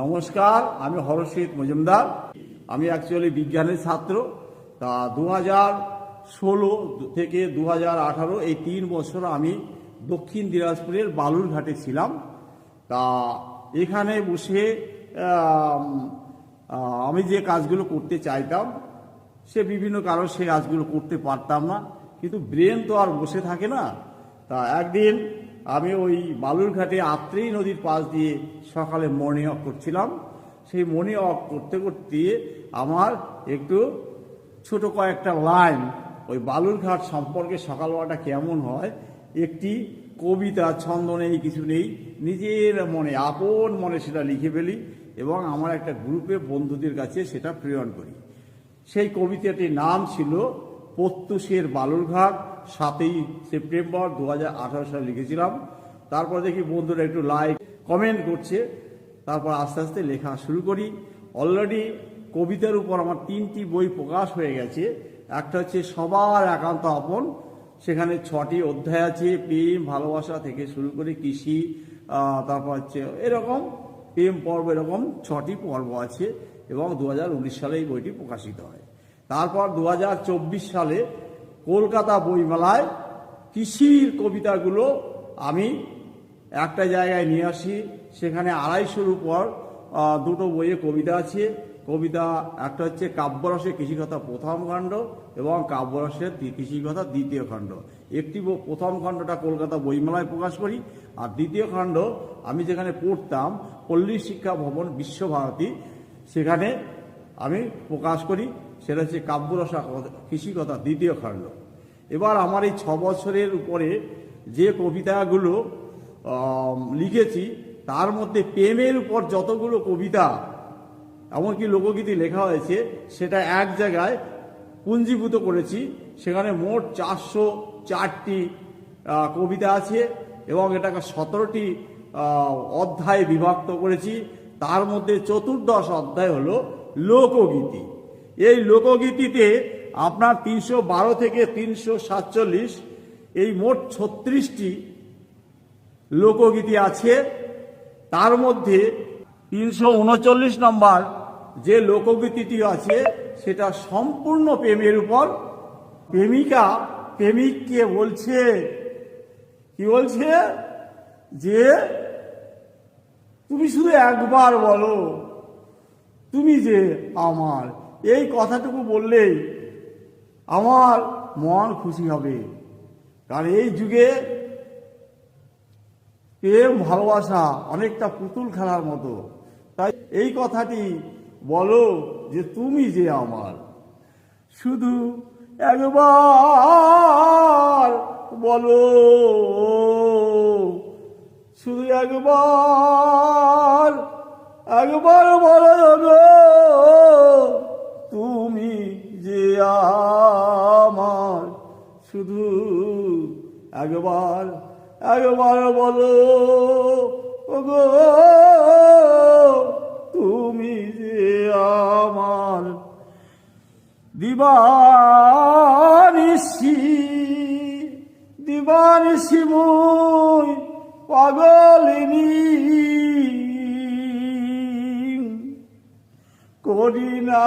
নমস্কার, আমি হরশীত মজুমদার। আমি অ্যাকচুয়ালি বিজ্ঞানের ছাত্র। তা দু ষোলো থেকে দু আঠারো এই তিন বছর আমি দক্ষিণ দিনাজপুরের বালুরঘাটে ছিলাম। তা এখানে বসে আমি যে কাজগুলো করতে চাইতাম, সে বিভিন্ন কারণ সেই কাজগুলো করতে পারতাম না। কিন্তু ব্রেন তো আর বসে থাকে না। তা একদিন আমি ওই বালুরঘাটে আত্রেই নদীর পাশ দিয়ে সকালে মর্নিং ওয়াক করছিলাম। সেই মর্নিং ওয়াক করতে করতে আমার একটু ছোট কয়েকটা লাইন ওই বালুরঘাট সম্পর্কে সকালবেলাটা কেমন হয়, একটি কবিতা, ছন্দ নেই, কিছু নেই, নিজের মনে, আপন মনে সেটা লিখে ফেলি এবং আমার একটা গ্রুপে বন্ধুদের কাছে সেটা প্রেরণ করি। সেই কবিতাটির নাম ছিল প্রত্যুষের বালুরঘাট সাতই সেপ্টেম্বর দু হাজার আঠারো সালে লিখেছিলাম। তারপর দেখি বন্ধুরা একটু লাইক কমেন্ট করছে। তারপর আস্তে আস্তে লেখা শুরু করি। অলরেডি কবিতার উপর আমার তিনটি বই প্রকাশ হয়ে গেছে। একটা হচ্ছে সবার একান্ত আপন। সেখানে ছটি অধ্যায় আছে, প্রেম, ভালোবাসা থেকে শুরু করে কৃষি তারপর হচ্ছে এরকম, প্রেম পর্ব এরকম ছটি পর্ব আছে এবং দু সালে এই বইটি প্রকাশিত হয়। তারপর দু হাজার চব্বিশ সালে কলকাতা বইমেলায় কৃষির কবিতাগুলো আমি একটা জায়গায় নিয়ে আসি, সেখানে আড়াইশোর উপর দুটো বইয়ে কবিতা আছে। কবিতা একটা হচ্ছে কাব্যরসে কৃষিকথা প্রথম খণ্ড এবং কাব্যরসের কৃষিকথা দ্বিতীয় খণ্ড। একটি প্রথম খণ্ডটা কলকাতা বইমেলায় প্রকাশ করি, আর দ্বিতীয় খণ্ড আমি যেখানে পড়তাম, পল্লী শিক্ষা ভবন বিশ্বভারতী, সেখানে আমি প্রকাশ করি। সেটা হচ্ছে কাব্যরসা কৃষিকথা, দ্বিতীয় খণ্ড। এবার আমার এই ছ বছরের উপরে যে কবিতাগুলো লিখেছি, তার মধ্যে প্রেমের উপর যতগুলো কবিতা, এমনকি লোকগীতি লেখা হয়েছে, সেটা এক জায়গায় পুঞ্জীভূত করেছি। সেখানে মোট চারশো চারটি কবিতা আছে এবং এটাকে সতেরোটি অধ্যায়ে বিভক্ত করেছি। তার মধ্যে চতুর্দশ অধ্যায় হলো লোকগীতি। এই লোকগীতিতে আপনার তিনশো বারো থেকে তিনশো সাতচল্লিশ, এই মোট ছত্রিশটি লোকগীতি আছে। তার মধ্যে তিনশো উনচল্লিশ নম্বর যে লোকগীতিটি আছে, সেটা সম্পূর্ণ প্রেমের উপর। প্রেমিকা, প্রেমিককে বলছে, কি বলছে? যে তুমি শুধু একবার বলো, তুমি যে আমার এই কথাটুকু বললেই আমার মন খুশি হবে। কারণ এই যুগে প্রেম, ভালোবাসা অনেকটা পুতুল খেলার মতো। তাই এই কথাটি বলো যে তুমি যে আমার। শুধু একবার বলো, শুধু একবার একবার বলো তুমি যে আমার শুধু একবার একবার বলো গো তুমি যে আমার দিবানিসি দিবানিসি মুই পাগলিনী। করি না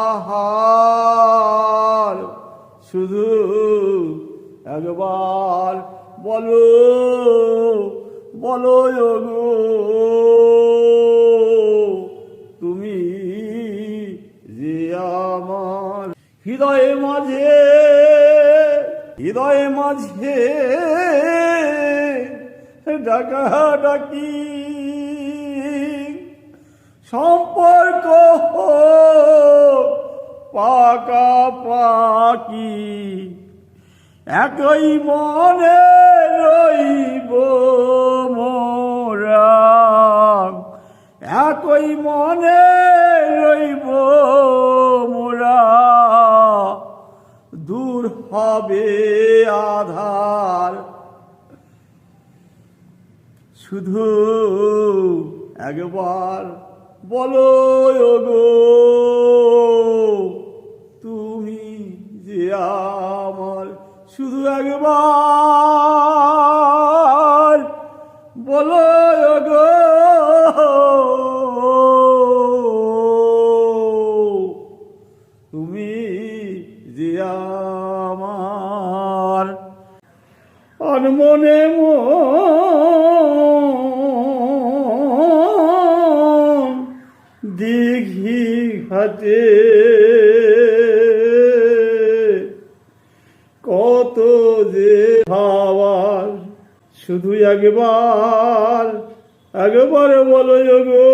আহার। শুধু একবার বলো বলো গো তুমি যে আমার হৃদয়ে মাঝে হৃদয়ে মাঝে ডাকা ডাকি সম্পর্ক পাকা পাকি একই মনে রইব মোরা। একই মনে রইব মোরা। দূর হবে আধার। শুধু একবার বলো গো তুমি যে আমার শুধু একবার বলো গো তুমি যে আমার অনমনে মন দিঘি ঘাটে। কত যে হাওয়ার শুধু একবার একবারে বলো গো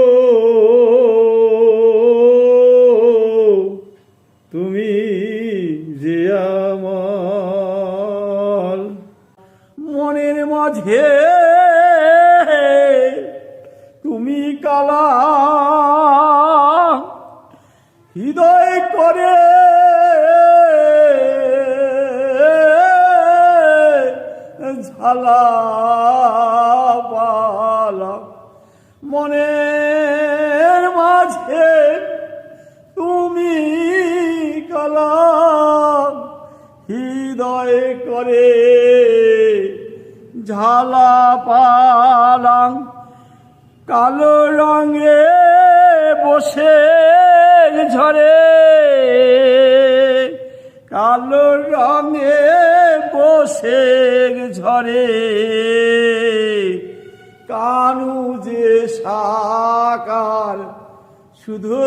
ঝালা পালা মনের মাঝে তুমি কালা হৃদয় করে ঝালা পালাম। কালো রঙে বসে ঝরে কালো রঙে বসে ঝরে। কানু যে সাকার শুধু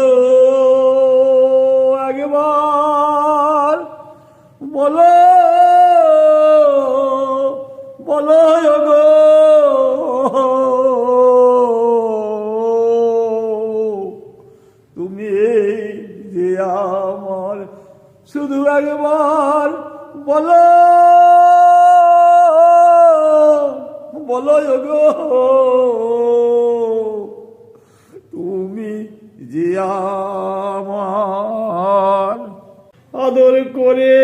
একবার। বলো বলো গো। শুধু একবার বলো বলো গো তুমি যে আদর করে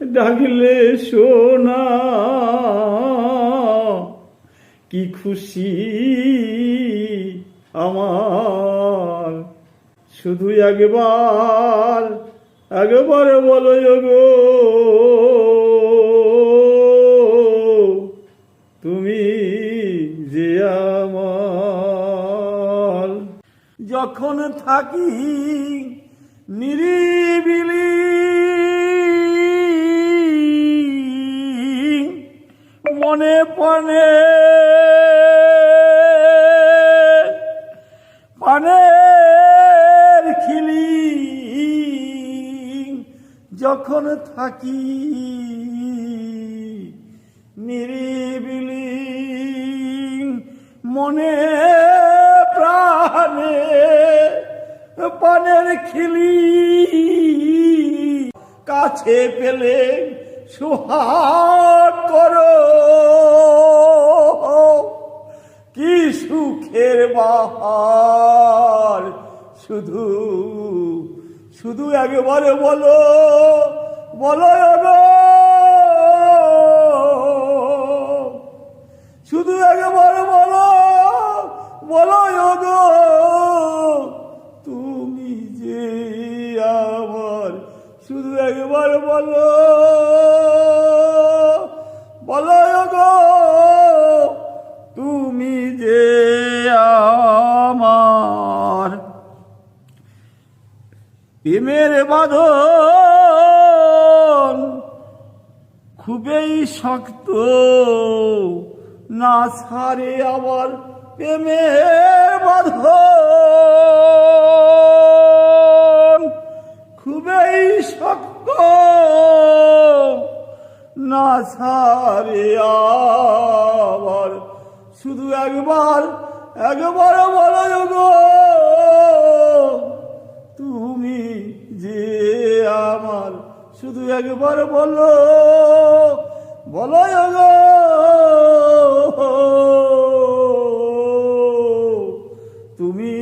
ডাকলে সোনা কি খুশি আমার শুধু একবার একবার বলো গো। তুমি যে আমার। যখন থাকি নিরিবিলি মনে পনে যখন থাকি নিরিবিলি মনে প্রাণে পানের খিলি কাছে পেলে সুহাগ করো। কি সুখের বাহার শুধু শুধু একবারে বলো বলো শুধু একবার বলো বলো তুমি যে আমার, শুধু একবার বলো বলো তুমি যে প্রেমের বাঁধন খুবই শক্ত, না ছাড়ে আবার প্রেমের বাঁধন। খুবই শক্ত, না ছাড়ে আবার শুধু একবার একবার বলো গো। তুমি যে আমার শুধু একবার বলো বলো তুমি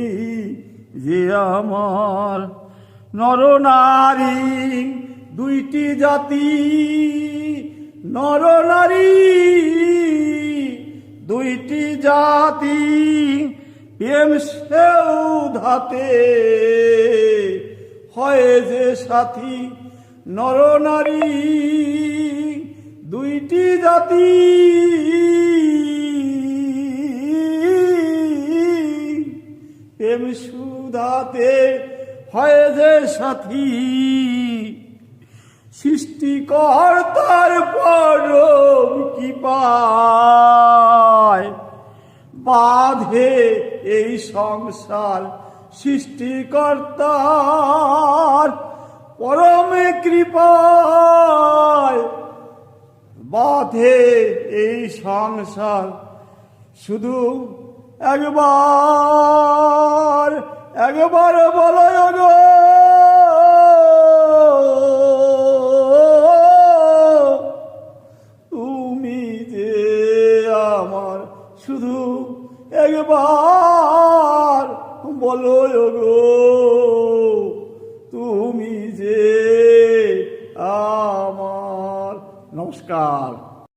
যে আমার নরনারী দুইটি জাতি নরনারী দুইটি জাতি প্রেম সেও ধাতে। হয় যে সাথী নরনারী দুইটি জাতি। প্রেম সুধাতে হয় যে সাথী, সৃষ্টিকর্তার পরম কি পায় বাঁধে এই সংসার সৃষ্টিকর্তার পরমে কৃপায়। বাঁধে এই সংসার শুধু একবার একবার বলো